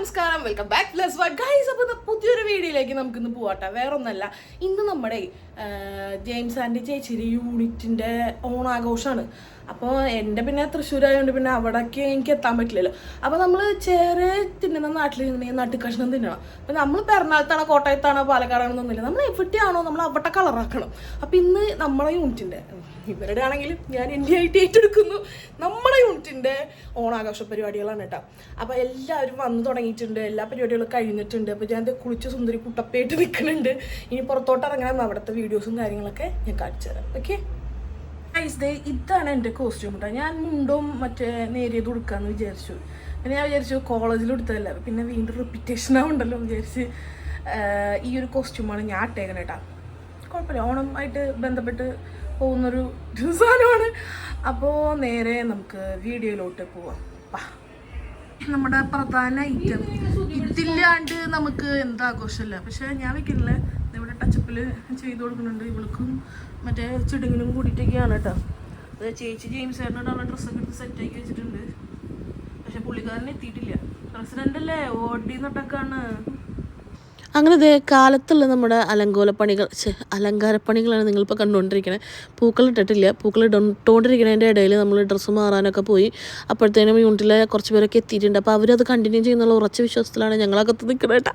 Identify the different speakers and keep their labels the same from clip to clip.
Speaker 1: നമസ്കാരം welcome back plus one guys അപ്പോൾ പുതിയൊരു വീഡിയോയിലേക്ക് നമുക്ക് ഇന്ന് പോവാട്ടെ. വേറെ ഒന്നല്ല ഇന്ന് നമ്മുടെ ജെയിംസ് ആൻഡ് ചേച്ചിയുടെ യൂണിറ്റിന്റെ ഓണാഘോഷമാണ് അപ്പോൾ എന്റെ പിന്നെ തൃശ്ശൂർ ആയതുകൊണ്ട് പിന്നെ അവിടേക്ക് എനിക്ക് എത്താൻ പറ്റില്ലല്ലോ. അപ്പോൾ നമ്മൾ ചേറ് തിന്നുന്ന നാട്ടിൽ നിന്നുണ്ടെങ്കിൽ നട്ടുകഷ്ണം തിന്നണം. അപ്പോൾ നമ്മൾ എറണാകുളത്താണോ കോട്ടയത്താണോ പാലക്കാടാണോ എന്നൊന്നുമില്ല നമ്മൾ എവിടെയാണോ നമ്മൾ അവിടെ കളറാക്കണം അപ്പോൾ ഇന്ന് നമ്മളെ യൂണിറ്റിന്റെ ഇവരുടെ ആണെങ്കിലും ഞാൻ എന്റെ ആയിട്ട് ഏറ്റെടുക്കുന്നു. നമ്മുടെ യൂണിറ്റിന്റെ ഓണാഘോഷ പരിപാടികളാണ് കേട്ടോ. അപ്പോൾ എല്ലാവരും വന്നു തുടങ്ങിയിട്ടുണ്ട്. എല്ലാ പരിപാടികളും കഴിഞ്ഞിട്ടുണ്ട്. അപ്പോൾ ഞാൻ കുളിച്ച് സുന്ദരി കുട്ടപ്പയായിട്ട് നിൽക്കുന്നുണ്ട് ഇനി പുറത്തോട്ട് ഇറങ്ങാൻ അവിടുത്തെ വീഡിയോസും കാര്യങ്ങളൊക്കെ ഞാൻ കാണിച്ചു തരാം. ഓക്കെ ഗൈസ് ദേ ഇതാണ് എന്റെ കോസ്റ്റ്യൂം കേട്ടോ ഞാൻ മുണ്ടും മറ്റേ നേരിയത് കൊടുക്കാന്ന് വിചാരിച്ചു. പിന്നെ ഞാൻ വിചാരിച്ചു കോളേജിൽ എടുത്തതല്ല പിന്നെ വീണ്ടും റിപ്പീറ്റേഷൻ ആവുണ്ടല്ലോ വിചാരിച്ച് ഈ ഒരു കോസ്റ്റ്യൂമാണ് ഞാൻ ഇട്ടേക്കണേ കേട്ടോ കുഴപ്പമില്ല. ഓണം ആയിട്ട് ബന്ധപ്പെട്ട് പോകുന്നൊരു സാധനമാണ്. അപ്പോൾ നേരെ നമുക്ക് വീഡിയോയിലോട്ട് പോവാം. നമ്മുടെ പ്രധാന ഐറ്റം ഇതില്ലാണ്ട് നമുക്ക് എന്താഘോഷമല്ല. പക്ഷെ ഞാൻ വെക്കുന്നില്ല ഇവിടെ ടച്ചപ്പിൽ ചെയ്ത് കൊടുക്കുന്നുണ്ട് ഇവൾക്കും. മറ്റേ ചിടുങ്ങിനും കൂടിയിട്ടൊക്കെയാണ് കേട്ടോ. അത് ചേച്ചി ജെയിംസ് ചേട്ടനോടാണ് ഡ്രസ്സൊക്കെ എടുത്ത് സെറ്റാക്കി വെച്ചിട്ടുണ്ട്. പക്ഷെ പുള്ളിക്കാരൻ എത്തിയിട്ടില്ല. പ്രസിഡന്റ് അല്ലേ? ഓടി നട്ടക്കാണ്
Speaker 2: അങ്ങനെ ഇതേ കാലത്തുള്ള നമ്മുടെ അലങ്കോലപ്പണികൾ അലങ്കാരപ്പണികളാണ് നിങ്ങളിപ്പോൾ കണ്ടുകൊണ്ടിരിക്കുന്നത് പൂക്കൾ ഇട്ടിട്ടില്ല. പൂക്കൾ ഇട്ടുകൊണ്ടിരിക്കുന്നതിന്റെ ഇടയിൽ നമ്മൾ ഡ്രസ്സ് മാറാനൊക്കെ പോയി. അപ്പോഴത്തേനും യൂണിറ്റിലെ കുറച്ച് പേരൊക്കെ എത്തിയിട്ടുണ്ട്. അപ്പോൾ അവരത് കണ്ടിന്യൂ ചെയ്യുന്നുള്ള ഉറച്ച വിശ്വാസത്തിലാണ് ഞങ്ങളകത്ത് നിൽക്കുന്നത്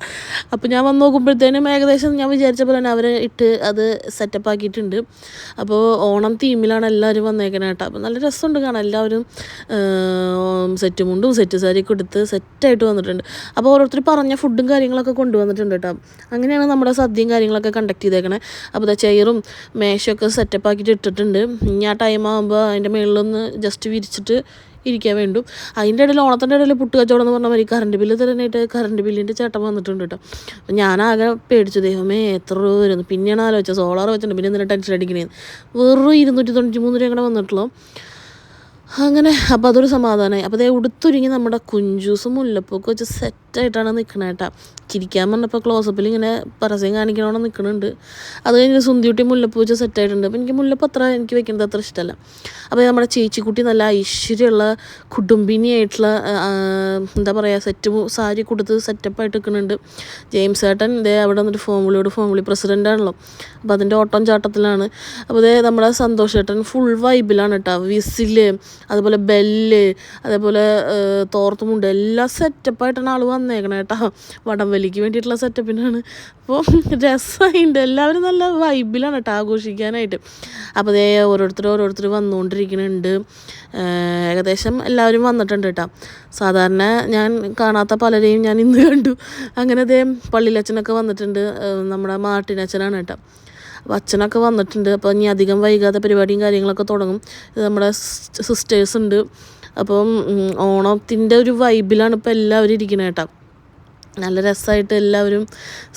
Speaker 2: അപ്പോൾ ഞാൻ വന്ന് നോക്കുമ്പോഴത്തേനും ഏകദേശം ഞാൻ വിചാരിച്ച പോലെ തന്നെ അവരെ ഇട്ട് അത് സെറ്റപ്പ് ആക്കിയിട്ടുണ്ട്. അപ്പോൾ ഓണം തീമിലാണ് എല്ലാവരും വന്നേക്കണേ കേട്ടോ. അപ്പോൾ നല്ല രസമുണ്ട് കാണാൻ. എല്ലാവരും സെറ്റ് മുണ്ടും സെറ്റ് സാരിയൊക്കെ എടുത്ത് സെറ്റായിട്ട് വന്നിട്ടുണ്ട്. അപ്പോൾ ഓരോരുത്തർ പറഞ്ഞ ഫുഡും കാര്യങ്ങളൊക്കെ കൊണ്ടുവന്നിട്ടുണ്ട് കേട്ടോ അങ്ങനെയാണ് നമ്മുടെ സദ്യയും കാര്യങ്ങളൊക്കെ കണ്ടക്ട് ചെയ്തേക്കണേ. അപ്പോൾ ഇതാ ചെയറും മേശയൊക്കെ സെറ്റപ്പ് ആക്കിയിട്ട് ഇട്ടിട്ടുണ്ട്. ഇനി ആ ടൈം ആകുമ്പോൾ അതിന്റെ മുകളിലൊന്ന് ജസ്റ്റ് വിരിച്ചിട്ട് ഇരിക്കാൻ വേണ്ടും. അതിന്റെ ഇടയിൽ ഓണത്തിന്റെ ഇടയിൽ പുട്ട് കച്ചവടം എന്ന് പറഞ്ഞ മാതിരി കറണ്ട് ബില്ല് തരാനായിട്ട് കറണ്ട് ബില്ലിന്റെ ചേട്ടൻ വന്നിട്ടുണ്ട് കേട്ടോ. അപ്പം ഞാനാകെ പേടിച്ചു. ദൈവമേ എത്ര രൂപ വരുന്നു? പിന്നെയാണ് ആലോചിച്ചത്. സോളാർ വെച്ചിട്ടുണ്ട്. പിന്നെ എന്തിനാണ് ടെൻഷൻ അടിക്കണേന്ന്. വെറും ഇരുന്നൂറ്റി തൊണ്ണൂറ്റി മൂന്ന് രൂപ വന്നിട്ടുള്ളൂ. അങ്ങനെ. അപ്പോൾ അതൊരു സമാധാനമായി അപ്പോൾ അതേ ഉടുത്തൊരുങ്ങി നമ്മുടെ കുഞ്ചൂസും മുല്ലപ്പൊക്കെ വെച്ച് സെറ്റായിട്ടാണ് നിൽക്കണേ കേട്ടാ ചിരിക്കാൻ പറഞ്ഞപ്പോൾ ക്ലോസപ്പിൽ ഇങ്ങനെ പരസ്യം കാണിക്കണോടെ നിൽക്കുന്നുണ്ട് അത് കഴിഞ്ഞ് സുന്ദിയുട്ടി മുല്ലപ്പൂ വെച്ച് സെറ്റായിട്ടുണ്ട് അപ്പോൾ എനിക്ക് മുല്ലപ്പ് അത്ര എനിക്ക് വെക്കുന്നത് അത്ര ഇഷ്ടമല്ല അപ്പോൾ നമ്മുടെ ചേച്ചിക്കുട്ടി നല്ല ഐശ്വര്യമുള്ള കുടുംബിനിയായിട്ടുള്ള എന്താ പറയുക സെറ്റ് സാരി കൊടുത്ത് സെറ്റപ്പായിട്ട് നിൽക്കുന്നുണ്ട് ജെയിംസ് ഏട്ടൻ ഇതേ അവിടെ വന്നിട്ട് ഫോമുളിയോട് ഫോമുളി പ്രസിഡന്റ് ആണല്ലോ. അപ്പോൾ അതിന്റെ ഓട്ടം ചാട്ടത്തിലാണ്. അപ്പോൾ ഇതേ നമ്മുടെ സന്തോഷ് ഏട്ടൻ ഫുൾ വൈബിലാണ് കേട്ടോ വിസിൽ അതുപോലെ ബെല്ല് അതേപോലെ തോർത്തുമുണ്ട്. എല്ലാം സെറ്റപ്പായിട്ടാണ് ആൾ വന്നേക്കണേ കേട്ടോ. വടംവലിക്ക് വേണ്ടിയിട്ടുള്ള സെറ്റപ്പിനാണ് അപ്പോൾ രസമായിട്ടുണ്ട് എല്ലാവരും നല്ല വൈബിലാണ് കേട്ടോ ആഘോഷിക്കാനായിട്ട്. അപ്പോൾ അതേ ഓരോരുത്തർ ഓരോരുത്തർ വന്നുകൊണ്ടിരിക്കുന്നുണ്ട് ഏകദേശം എല്ലാവരും വന്നിട്ടുണ്ട് കേട്ടോ. സാധാരണ ഞാൻ കാണാത്ത പലരെയും ഞാൻ ഇന്ന് കണ്ടു. അങ്ങനെ അതേ പള്ളിയിലച്ഛനൊക്കെ വന്നിട്ടുണ്ട്. നമ്മുടെ മാർട്ടിനച്ഛനാണ് കേട്ടോ. അപ്പോൾ അച്ഛനൊക്കെ വന്നിട്ടുണ്ട്. അപ്പോൾ ഇനി അധികം വൈകാതെ പരിപാടിയും കാര്യങ്ങളൊക്കെ തുടങ്ങും. ഇത് നമ്മുടെ സിസ്റ്റേഴ്സ് ഉണ്ട്. അപ്പം ഓണത്തിന്റെ ഒരു വൈബിലാണ് ഇപ്പോൾ എല്ലാവരും ഇരിക്കുന്നത് കേട്ടോ നല്ല രസമായിട്ട് എല്ലാവരും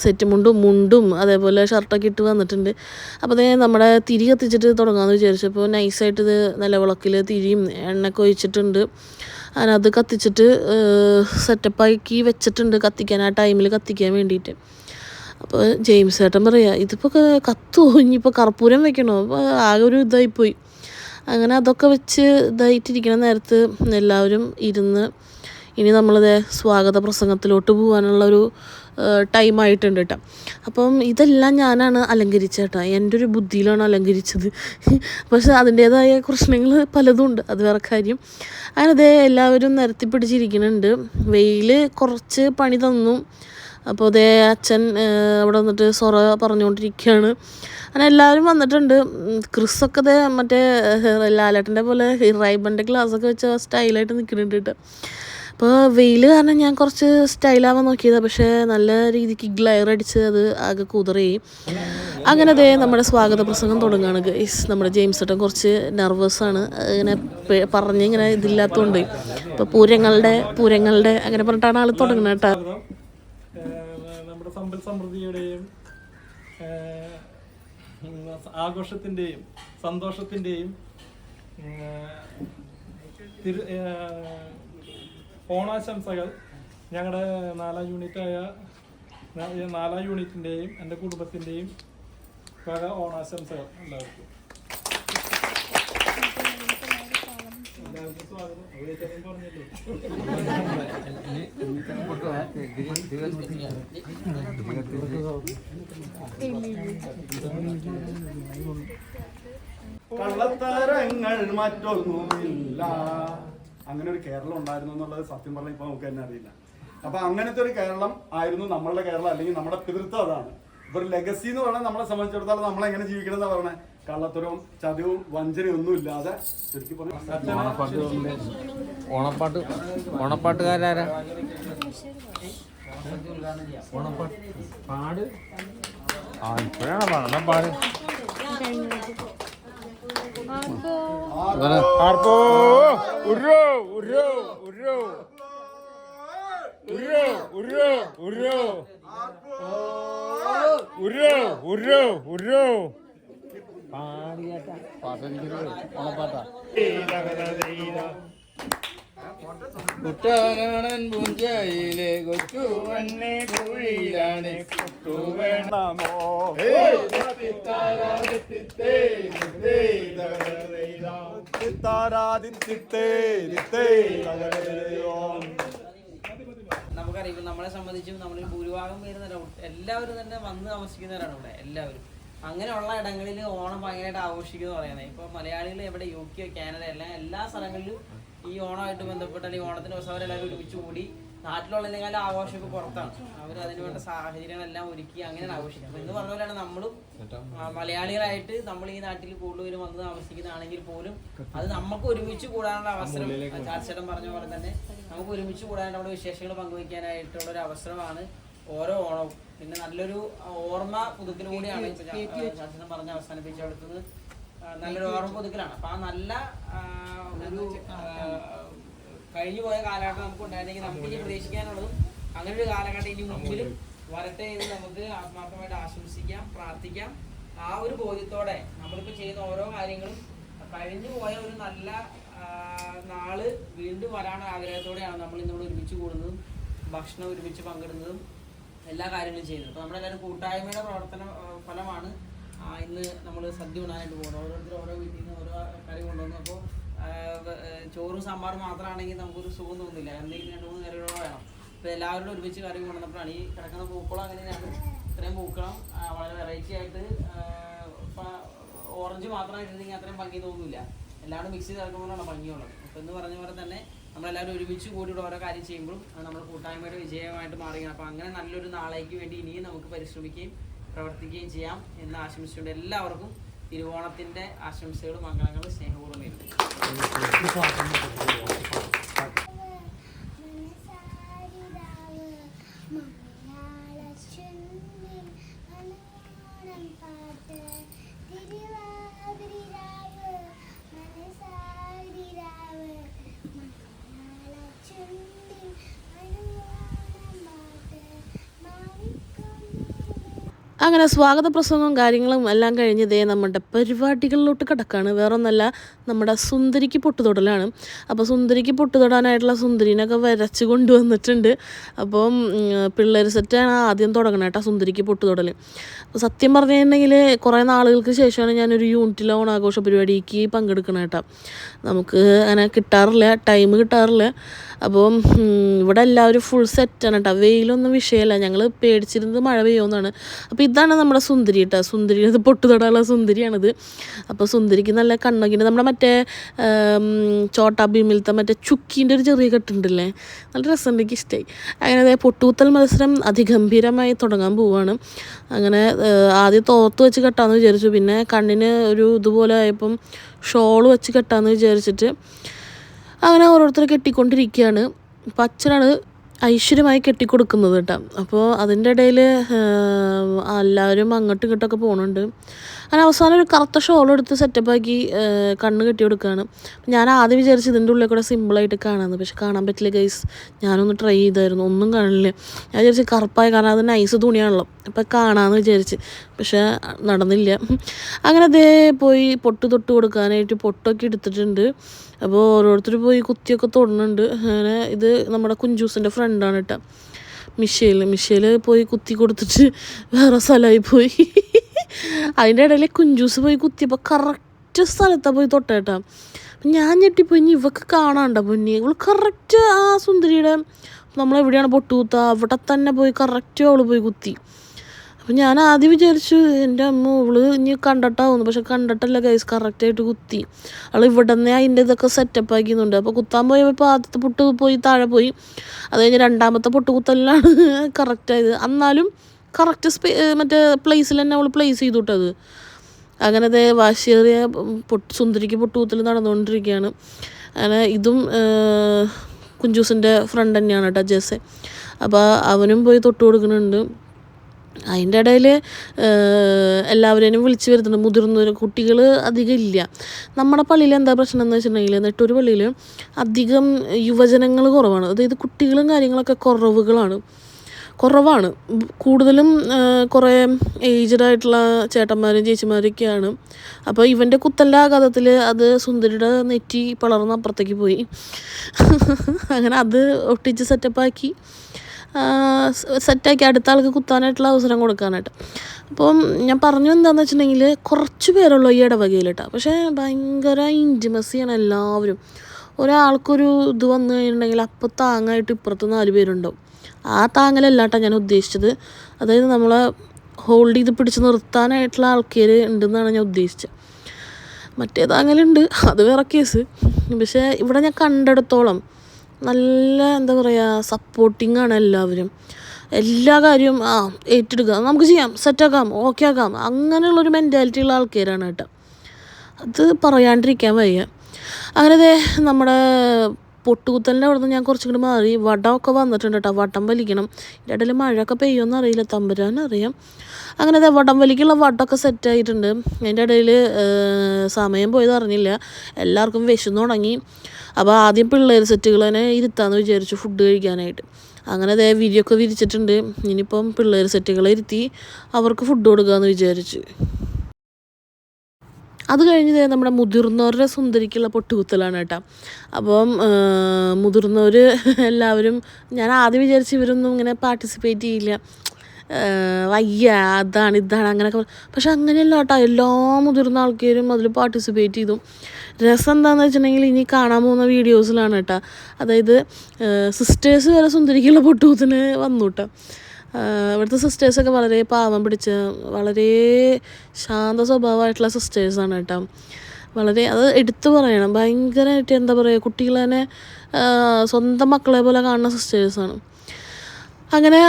Speaker 2: സെറ്റ് മുണ്ടും മുണ്ടും അതേപോലെ ഷർട്ടൊക്കെ ഇട്ട് വന്നിട്ടുണ്ട്. അപ്പോൾ അതേ നമ്മുടെ തിരി കത്തിച്ചിട്ട് തുടങ്ങാമെന്ന് വിചാരിച്ചപ്പോൾ നൈസായിട്ട് ഇത് നിലവിളക്കിൽ തിരിയും എണ്ണയൊക്കെ ഒഴിച്ചിട്ടുണ്ട്. അതിനകത്ത് കത്തിച്ചിട്ട് സെറ്റപ്പാക്കി വെച്ചിട്ടുണ്ട് കത്തിക്കാൻ ആ ടൈമിൽ കത്തിക്കാൻ വേണ്ടിയിട്ട് അപ്പോൾ ജെയിംസ് ചേട്ടൻ പറയാ ഇതിപ്പോൾ കത്തുമോ ഇനിയിപ്പോൾ കർപ്പൂരം വെക്കണോ? അപ്പോൾ ആകെ ഒരു ഇതായിപ്പോയി. അങ്ങനെ അതൊക്കെ വെച്ച് ഇതായിട്ടിരിക്കണ നേരത്ത് എല്ലാവരും ഇരുന്ന് ഇനി നമ്മളിത് സ്വാഗത പ്രസംഗത്തിലോട്ട് പോകാനുള്ളൊരു ടൈം ആയിട്ടുണ്ട് കേട്ടോ അപ്പം ഇതെല്ലാം ഞാനാണ് അലങ്കരിച്ചത് കേട്ടോ എന്റെ ഒരു ബുദ്ധിയിലാണ് അലങ്കരിച്ചത്. പക്ഷെ അതിന്റേതായ പ്രശ്നങ്ങൾ പലതും ഉണ്ട്. അത് വേറെ കാര്യം. അങ്ങനെ അതേ എല്ലാവരും നിരത്തി പിടിച്ചിരിക്കുന്നുണ്ട് വെയിൽ കുറച്ച് പണി തന്നു. അപ്പോൾ അതേ അച്ഛൻ അവിടെ വന്നിട്ട് സൊറ പറഞ്ഞുകൊണ്ടിരിക്കുകയാണ്. അങ്ങനെ എല്ലാവരും വന്നിട്ടുണ്ട്. ക്രിസൊക്കെ ദേ മറ്റേ ലാലേട്ടന്റെ പോലെ റൈബന്റെ ഗ്ലാസ്സൊക്കെ വെച്ച സ്റ്റൈലായിട്ട് നിൽക്കുന്നുണ്ട് കേട്ടോ. അപ്പോൾ വെയിൽ കാരണം ഞാൻ കുറച്ച് സ്റ്റൈലാവാൻ നോക്കിയതാണ് പക്ഷേ നല്ല രീതിക്ക് ഗ്ലയർ അടിച്ച് അത് ആകെ കുതിറി. അങ്ങനെ അതേ നമ്മുടെ സ്വാഗത പ്രസംഗം തുടങ്ങുകയാണ് ഗൈസ് നമ്മുടെ ജെയിംസ് ഏട്ടൻ കുറച്ച് നെർവസാണ് ഇങ്ങനെ പറഞ്ഞ് ഇങ്ങനെ ഇതില്ലാത്തതുകൊണ്ട് ഇപ്പോൾ പൂരങ്ങളുടെ പൂരങ്ങളുടെ അങ്ങനെ പറഞ്ഞിട്ടാണ് ആൾ തുടങ്ങുന്നത് കേട്ടോ.
Speaker 3: നമ്മുടെ സമ്പൽ സമൃദ്ധിയുടെയും ആഘോഷത്തിന്റെയും സന്തോഷത്തിന്റെയും തിരു ഓണാശംസകൾ ഞങ്ങളുടെ നാലാം യൂണിറ്റായ നാലാം യൂണിറ്റിന്റെയും എന്റെ കുടുംബത്തിന്റെയും വക ഓണാശംസകൾ എല്ലാവർക്കും എല്ലാവർക്കും സ്വാഗതം അത് ചേട്ടൻ പറഞ്ഞല്ലോ
Speaker 4: കള്ളത്തരങ്ങൾ മറ്റൊന്നുമില്ല. അങ്ങനെ ഒരു കേരളം ഉണ്ടായിരുന്നു എന്നുള്ളത് സത്യം പറഞ്ഞാൽ ഇപ്പൊ നമുക്ക് തന്നെ അറിയില്ല. അപ്പൊ അങ്ങനത്തെ ഒരു കേരളം ആയിരുന്നു നമ്മളുടെ കേരളം അല്ലെങ്കിൽ നമ്മുടെ പിതൃത്വം അതാണ്. ഇപ്പൊ ലെഗസി എന്ന് പറഞ്ഞാൽ നമ്മളെ സംബന്ധിച്ചിടത്തോളം നമ്മൾ എങ്ങനെ ജീവിക്കണം എന്നാ പറയണേ കള്ളത്തരവും ചതിവും വഞ്ചനയും ഒന്നും ഇല്ലാതെ ശരിക്കും
Speaker 5: ഓണപ്പാട്ട് പാട്. ആ ഇപ്പോഴാണ് പാടണം പാട്. ആർപ്പോ ഉരോ ഉരോ ഉരോ ഉരോ ഉരോ. ഉരോ ഉരോ ഉരോ. പാടിയാട്ടാ. പാട്ടെനിക്കൊരു ഓണപ്പാട്ടാ കുട്ടാനാടൻ പൂഞ്ചയിലെ കൊച്ചു വണ്ണെ കുഴിയിലാണ്. കുട്ടുവേണമോ
Speaker 6: നമുക്കറിയാം ഇപ്പം നമ്മളെ സംബന്ധിച്ചും നമ്മൾ ഭൂരിഭാഗം വരുന്ന എല്ലാവരും തന്നെ വന്ന് താമസിക്കുന്നവരാണ് ഇവിടെ എല്ലാവരും. അങ്ങനെയുള്ള ഇടങ്ങളിൽ ഓണം ഭയങ്കരമായിട്ട് ആഘോഷിക്കുന്നു പറയുന്നത്. ഇപ്പോൾ മലയാളികൾ എവിടെ യു കെ കാനഡ എല്ലാം എല്ലാ സ്ഥലങ്ങളിലും ഈ ഓണമായിട്ട് ബന്ധപ്പെട്ട് അല്ലെങ്കിൽ ഓണത്തിന് ദിവസം അവരെല്ലാവരും ഒരുമിച്ച് കൂടി നാട്ടിലുള്ളതിനേക്കാളും ആഘോഷമൊക്കെ പുറത്താണ്. അവർ അതിന് വേണ്ട സാഹചര്യങ്ങളെല്ലാം ഒരുക്കി അങ്ങനെയാണ് ആഘോഷിക്കുന്നത്. എന്ന് പറഞ്ഞ പോലെയാണ് നമ്മളും മലയാളികളായിട്ട് നമ്മൾ ഈ നാട്ടിൽ കൂടുതലും വന്ന് താമസിക്കുന്നതാണെങ്കിൽ പോലും അത് നമുക്ക് ഒരുമിച്ച് കൂടാനുള്ള അവസരം ചാർച്ചേട്ടൻ പറഞ്ഞ പോലെ തന്നെ നമുക്ക് ഒരുമിച്ച് കൂടാൻ നമ്മുടെ വിശേഷങ്ങൾ പങ്കുവയ്ക്കാനായിട്ടുള്ള ഒരു അവസരമാണ് ഓരോ ഓണവും. പിന്നെ നല്ലൊരു ഓർമ്മ പുതുക്കൽ കൂടിയാണ് ചാർച്ചേട്ടൻ പറഞ്ഞ അവസാനിപ്പിച്ചെടുത്തത്. നല്ലൊരു ഓർമ്മ പുതുക്കലാണ്. അപ്പൊ ആ നല്ല ഒരു കഴിഞ്ഞു പോയ കാലഘട്ടം നമുക്ക് ഉണ്ടായിരുന്നെങ്കിൽ നമുക്ക് ഇനി പ്രതീക്ഷിക്കാനുള്ളതും അങ്ങനെ ഒരു കാലഘട്ടം ഇനി മുമ്പിലും വരട്ടെ എന്ന് നമുക്ക് ആത്മാർത്ഥമായിട്ട് ആശംസിക്കാം പ്രാർത്ഥിക്കാം. ആ ഒരു ബോധ്യത്തോടെ നമ്മളിപ്പോൾ ചെയ്യുന്ന ഓരോ കാര്യങ്ങളും കഴിഞ്ഞു പോയ ഒരു നല്ല നാൾ വീണ്ടും വരാൻ ആഗ്രഹത്തോടെയാണ് നമ്മൾ ഇന്നിവിടെ ഒരുമിച്ച് കൂടുന്നതും ഭക്ഷണം ഒരുമിച്ച് പങ്കിടുന്നതും എല്ലാ കാര്യങ്ങളും ചെയ്യുന്നത്. അപ്പോൾ നമ്മളെല്ലാവരും കൂട്ടായ്മയുടെ പ്രവർത്തന ഫലമാണ് ഇന്ന് നമ്മൾ സദ്യ ഉണ്ണാനായിട്ട് പോകുന്നത്. ഓരോരുത്തർ ഓരോ വീട്ടിൽ നിന്ന് ഓരോ കാര്യം കൊണ്ടുവന്നു അപ്പോൾ ചോറും സാമ്പാറും മാത്രമാണെങ്കിൽ നമുക്കൊരു സുഖം തോന്നുന്നില്ല എന്തെങ്കിലും രണ്ട് മൂന്ന് കറികളോ വേണം. അപ്പോൾ എല്ലാവരും ഒരുമിച്ച് കറി കൊണ്ടുവന്നപ്പോഴാണ് ഈ കിടക്കുന്ന പൂക്കളം അങ്ങനെയാണ് ഇത്രയും പൂക്കളം വളരെ വെറൈറ്റി ആയിട്ട് ഓറഞ്ച് മാത്രമായിട്ടുണ്ടെങ്കിൽ അത്രയും ഭംഗി തോന്നില്ല എല്ലാവരും മിക്സ് ചെയ്ത് ഇറക്കുമ്പോഴാണ് ഭംഗിയുള്ളത്. അപ്പോൾ എന്ന് പറഞ്ഞ പോലെ തന്നെ നമ്മളെല്ലാവരും ഒരുമിച്ച് കൂടിയിട്ട് ഓരോ കാര്യം ചെയ്യുമ്പോഴും അത് നമ്മുടെ കൂട്ടായ്മയുടെ വിജയമായിട്ട് മാറുകയാണ്. അപ്പോൾ അങ്ങനെ നല്ലൊരു നാളേക്ക് വേണ്ടി ഇനിയും നമുക്ക് പരിശ്രമിക്കുകയും പ്രവർത്തിക്കുകയും ചെയ്യാം എന്ന് ആശംസിച്ചുകൊണ്ട് എല്ലാവർക്കും തിരുവോണത്തിന്റെ ആശംസകളും മംഗളങ്ങളും സ്നേഹപൂർവം നേരുന്നു.
Speaker 2: അങ്ങനെ സ്വാഗത പ്രസംഗവും കാര്യങ്ങളും എല്ലാം കഴിഞ്ഞ് ദേ നമ്മുടെ പരിപാടികളിലോട്ട് കിടക്കാണ്. വേറൊന്നല്ല നമ്മുടെ സുന്ദരിക്ക് പൊട്ടുതൊടലാണ്. അപ്പോൾ സുന്ദരിക്ക് പൊട്ടുതൊടാനായിട്ടുള്ള സുന്ദരീനൊക്കെ വരച്ച് കൊണ്ടുവന്നിട്ടുണ്ട്. അപ്പം പിള്ളേർ സെറ്റാണ് ആദ്യം തുടങ്ങണം കേട്ടോ സുന്ദരിക്ക് പൊട്ടുതൊടൽ സത്യം പറഞ്ഞിട്ടുണ്ടെങ്കിൽ കുറേ നാളുകൾക്ക് ശേഷമാണ് ഞാനൊരു യൂണിറ്റിലെ ഓണാഘോഷ പരിപാടിക്ക് പങ്കെടുക്കണം കേട്ടോ. നമുക്ക് അങ്ങനെ കിട്ടാറില്ല ടൈം കിട്ടാറില്ല. അപ്പോൾ ഇവിടെ എല്ലാവരും ഫുൾ സെറ്റാണ് കേട്ടോ വെയിലൊന്നും വിഷയമല്ല ഞങ്ങൾ പേടിച്ചിരുന്നത് മഴ പെയ്യുമെന്നാണ് അപ്പോൾ ഇതാണ് നമ്മുടെ സുന്ദരി കേട്ടോ സുന്ദരി ഇത് പൊട്ടുതൊടാനുള്ള സുന്ദരിയാണിത്. അപ്പോൾ സുന്ദരിക്ക് നല്ല കണ്ണൊക്കെ നമ്മുടെ മറ്റേ ചോട്ടാ ഭീമിലത്തെ മറ്റേ ചുക്കീന്റെ ഒരു ചെറിയ കെട്ടുണ്ടല്ലേ? നല്ല രസമുണ്ട് എനിക്ക് ഇഷ്ടമായി അങ്ങനെ അതായത് പൊട്ടുകുത്തൽ മത്സരം അതിഗംഭീരമായി തുടങ്ങാൻ പോവുകയാണ് അങ്ങനെ ആദ്യം തോർത്ത് വെച്ച് കെട്ടാമെന്ന് വിചാരിച്ചു. പിന്നെ കണ്ണിന് ഒരു ഇതുപോലെ ആയപ്പം ഷോൾ വെച്ച് കെട്ടാമെന്ന് വിചാരിച്ചിട്ട് അങ്ങനെ ഓരോരുത്തർ കെട്ടിക്കൊണ്ടിരിക്കുകയാണ്. അപ്പം അച്ഛനാണ് ഐശ്വര്യമായി കെട്ടിക്കൊടുക്കുന്നത് കേട്ടോ. അപ്പോൾ അതിന്റെ ഇടയിൽ എല്ലാവരും അങ്ങോട്ടും ഇങ്ങോട്ടൊക്കെ പോകുന്നുണ്ട്. അങ്ങനെ അവസാനം ഒരു കറുത്ത ഷോൾ എടുത്ത് സെറ്റപ്പാക്കി കണ്ണ് കെട്ടി കൊടുക്കുകയാണ് ഞാൻ ആദ്യം വിചാരിച്ചു ഇതിന്റെ ഉള്ളിൽ കൂടെ സിമ്പിളായിട്ട് കാണാമെന്ന് പക്ഷെ കാണാൻ പറ്റില്ല ഗൈസ് ഞാനൊന്ന് ട്രൈ ചെയ്തായിരുന്നു ഒന്നും കാണില്ല. ഞാൻ വിചാരിച്ചു കറുപ്പായി കാരണം അത് നൈസ് തുണിയാണല്ലോ. അപ്പോൾ കാണാമെന്ന് വിചാരിച്ച് പക്ഷേ നടന്നില്ല. അങ്ങനെ അതേ പോയി പൊട്ട് തൊട്ട് കൊടുക്കാനായിട്ട് പൊട്ടൊക്കെ എടുത്തിട്ടുണ്ട്. അപ്പോൾ ഓരോരുത്തർ പോയി കുത്തിയൊക്കെ തൊടുന്നുണ്ട്. അങ്ങനെ ഇത് നമ്മുടെ കുഞ്ചൂസിന്റെ ഫ്രണ്ടാണ് കേട്ടോ മിഷേൽ മിഷേൽ പോയി കുത്തി കൊടുത്തിട്ട് വേറെ സ്ഥലമായി പോയി. അതിന്റെ ഇടയിൽ കുഞ്ചൂസ് പോയി കുത്തിയപ്പോൾ കറക്റ്റ് സ്ഥലത്താണ് പോയി തൊട്ടേട്ടാ. ഞാൻ ഞെട്ടിപ്പോയി ഇനി ഇവക്ക് കാണാണ്ട പൊന്നി. ഇവൾ കറക്റ്റ് ആ സുന്ദരിയുടെ നമ്മളെവിടെയാണ് പൊട്ട് കുത്തുക അവിടെ തന്നെ പോയി കറക്റ്റ് അവൾ പോയി കുത്തി. അപ്പം ഞാൻ ആദ്യം വിചാരിച്ചു എന്റെ അമ്മ ഇവൾ ഇനി കണ്ടിട്ടാവുന്നു പക്ഷെ കണ്ടിട്ടല്ല ഗൈസ് കറക്റ്റായിട്ട് കുത്തി. അവൾ ഇവിടെ നിന്ന് അതിന്റെ ഇതൊക്കെ സെറ്റപ്പ് ആക്കിയുന്നുണ്ട് അപ്പോൾ കുത്താൻ പോയപ്പോൾ ആദ്യത്തെ പൊട്ട് പോയി താഴെ പോയി. അത് കഴിഞ്ഞ് രണ്ടാമത്തെ പൊട്ട് കറക്റ്റായത് എന്നാലും കറക്റ്റ് സ്പേ മറ്റേ പ്ലേസിൽ തന്നെ അവൾ പ്ലേസ് ചെയ്തു അങ്ങനെ ദേ വാശിയേറിയ പൊട്ട് സുന്ദരിക്ക് പൊട്ടുകൂത്തിൽ നടന്നുകൊണ്ടിരിക്കുകയാണ് അങ്ങനെ ഇതും കുഞ്ചൂസിന്റെ ഫ്രണ്ട് തന്നെയാണ് കേട്ടോ ജെസ്സെ അപ്പോൾ അവനും പോയി തൊട്ട് കൊടുക്കുന്നുണ്ട്. അതിന്റെ ഇടയിൽ എല്ലാവരെയും വിളിച്ച് വരുന്നുണ്ട് മുതിർന്നവർ കുട്ടികൾ അധികം ഇല്ല. നമ്മുടെ പള്ളിയിൽ എന്താ പ്രശ്നം എന്ന് വെച്ചിട്ടുണ്ടെങ്കിൽ നെട്ടൂർ പള്ളിയിൽ അധികം യുവജനങ്ങൾ കുറവാണ്. അതായത് കുട്ടികളും കാര്യങ്ങളൊക്കെ കുറവുകളാണ്. കുറവാണ്. കൂടുതലും കുറേ ഏജ്ഡ് ആയിട്ടുള്ള ചേട്ടന്മാരും ചേച്ചിമാരൊക്കെയാണ്. അപ്പോൾ ഇവന്റെ കുത്തലിന്റെ ആഘാതത്തിൽ അത് സുന്ദരിയുടെ നെറ്റി പിളർന്ന് അപ്പുറത്തേക്ക് പോയി. അങ്ങനെ അത് ഒട്ടിച്ച് സെറ്റപ്പാക്കി. സെറ്റാക്കി അടുത്ത ആൾക്ക് കുത്താനായിട്ടുള്ള അവസരം കൊടുക്കാനായിട്ട്. അപ്പം ഞാൻ പറഞ്ഞു എന്താണെന്ന് വെച്ചിട്ടുണ്ടെങ്കിൽ കുറച്ച് പേരുള്ളൂ ഈ ഇടവകയിൽ കേട്ടോ പക്ഷേ ഭയങ്കര ഇന്റിമസിയാണ് എല്ലാവരും. ഒരാൾക്കൊരു ഇത് വന്നു കഴിഞ്ഞിട്ടുണ്ടെങ്കിൽ അപ്പം താങ്ങായിട്ട് ഇപ്പുറത്ത് നാല് പേരുണ്ടാവും. ആ താങ്ങലല്ല കേട്ടോ ഞാൻ ഉദ്ദേശിച്ചത്. അതായത് നമ്മളെ ഹോൾഡ് ചെയ്ത് പിടിച്ച് നിർത്താനായിട്ടുള്ള ആൾക്കാർ ഉണ്ടെന്നാണ് ഞാൻ ഉദ്ദേശിച്ചത്. മറ്റേ താങ്ങലുണ്ട് അത് വേറെ കേസ് പക്ഷേ ഇവിടെ ഞാൻ കണ്ടെടുത്തോളം നല്ല എന്താ പറയുക സപ്പോർട്ടിംഗ് ആണ് എല്ലാവരും. എല്ലാ കാര്യവും ആ ഏറ്റെടുക്കുക. നമുക്ക് ചെയ്യാം സെറ്റാക്കാം ഓക്കെ ആക്കാം. അങ്ങനെയുള്ളൊരു മെന്റാലിറ്റി ഉള്ള ആൾക്കാരാണ് കേട്ടോ. അത് പറയാണ്ടിരിക്കാൻ വയ്യ. അങ്ങനെ നമ്മുടെ പൊട്ടുകുത്തലിന്റെ അവിടെ നിന്ന് ഞാൻ കുറച്ചും കൂടി മാറി. വടമൊക്കെ വന്നിട്ടുണ്ട് കേട്ടോ വടം വലിക്കണം. ഇടയിൽ മഴയൊക്കെ പെയ്യുമെന്ന് അറിയില്ല. തമ്പുരാൻ അറിയാം. അങ്ങനെ അതെ വടം വലിക്കുള്ള വടമൊക്കെ സെറ്റായിട്ടുണ്ട് അതിന്റെ ഇടയിൽ സമയം പോയത് അറിഞ്ഞില്ല. എല്ലാവർക്കും വിശന്നു തുടങ്ങി അപ്പോൾ ആദ്യം പിള്ളേർ സെറ്റുകൾ തന്നെ ഇരുത്താമെന്ന് വിചാരിച്ചു ഫുഡ് കഴിക്കാനായിട്ട്. അങ്ങനെ ദേ വിരിയൊക്കെ വിരിച്ചിട്ടുണ്ട്. ഇനിയിപ്പം പിള്ളേർ സെറ്റുകളെ ഇരുത്തി അവർക്ക് ഫുഡ് കൊടുക്കാമെന്ന് വിചാരിച്ചു. അത് കഴിഞ്ഞ് തന്നെ നമ്മുടെ മുതിർന്നവരുടെ സുന്ദരിക്കുള്ള പൊട്ടുകുത്തലാണ് കേട്ടോ. അപ്പം മുതിർന്നവർ എല്ലാവരും ഞാൻ ആദ്യം വിചാരിച്ച് ഇവരൊന്നും ഇങ്ങനെ പാർട്ടിസിപ്പേറ്റ് ചെയ്യില്ല. വയ്യ അതാണ് ഇതാണ് അങ്ങനെയൊക്കെ പക്ഷെ അങ്ങനെയല്ല കേട്ടോ. എല്ലാ മുതിർന്ന ആൾക്കാരും അതിൽ പാർട്ടിസിപ്പേറ്റ് ചെയ്തു. രസം എന്താണെന്ന് വെച്ചിട്ടുണ്ടെങ്കിൽ ഇനി കാണാൻ പോകുന്ന വീഡിയോസിലാണ് കേട്ടോ. അതായത് സിസ്റ്റേഴ്സ് വരെ സുന്ദരിക്കുള്ള പൊട്ടുകുത്തിന് വന്നു കേട്ടോ. ഇവിടുത്തെ സിസ്റ്റേഴ്സൊക്കെ വളരെ പാവം പിടിച്ച് വളരെ ശാന്ത സ്വഭാവമായിട്ടുള്ള സിസ്റ്റേഴ്സാണ് കേട്ടോ. വളരെ അത് എടുത്തു പറയണം. ഭയങ്കരമായിട്ട് എന്താ പറയുക കുട്ടികളെ തന്നെ സ്വന്തം മക്കളെ പോലെ കാണുന്ന സിസ്റ്റേഴ്സാണ് അങ്ങനെ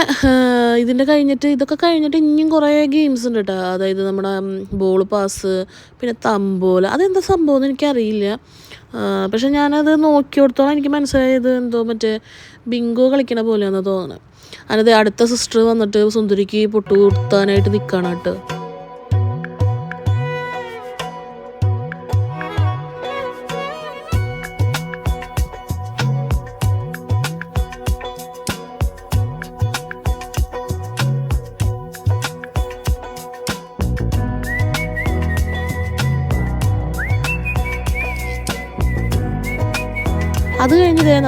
Speaker 2: ഇതിന്റെ കഴിഞ്ഞിട്ട് ഇതൊക്കെ കഴിഞ്ഞിട്ട് ഇനിയും കുറേ ഗെയിംസ് ഉണ്ട് കേട്ടോ. അതായത് നമ്മുടെ ബോൾ പാസ് പിന്നെ തമ്പോല. അതെന്താ സംഭവം എന്ന് എനിക്കറിയില്ല. പക്ഷെ ഞാനത് നോക്കിയോടത്തോളം എനിക്ക് മനസ്സിലായത് എന്തോ മറ്റേ ബിങ്കോ കളിക്കണ പോലെയാണെന്ന് തോന്നുന്നത് അതിനത് അടുത്ത സിസ്റ്റർ വന്നിട്ട് സുന്ദരിക്ക് പൊട്ടു കൊടുത്താനായിട്ട് നിൽക്കണം കേട്ടോ.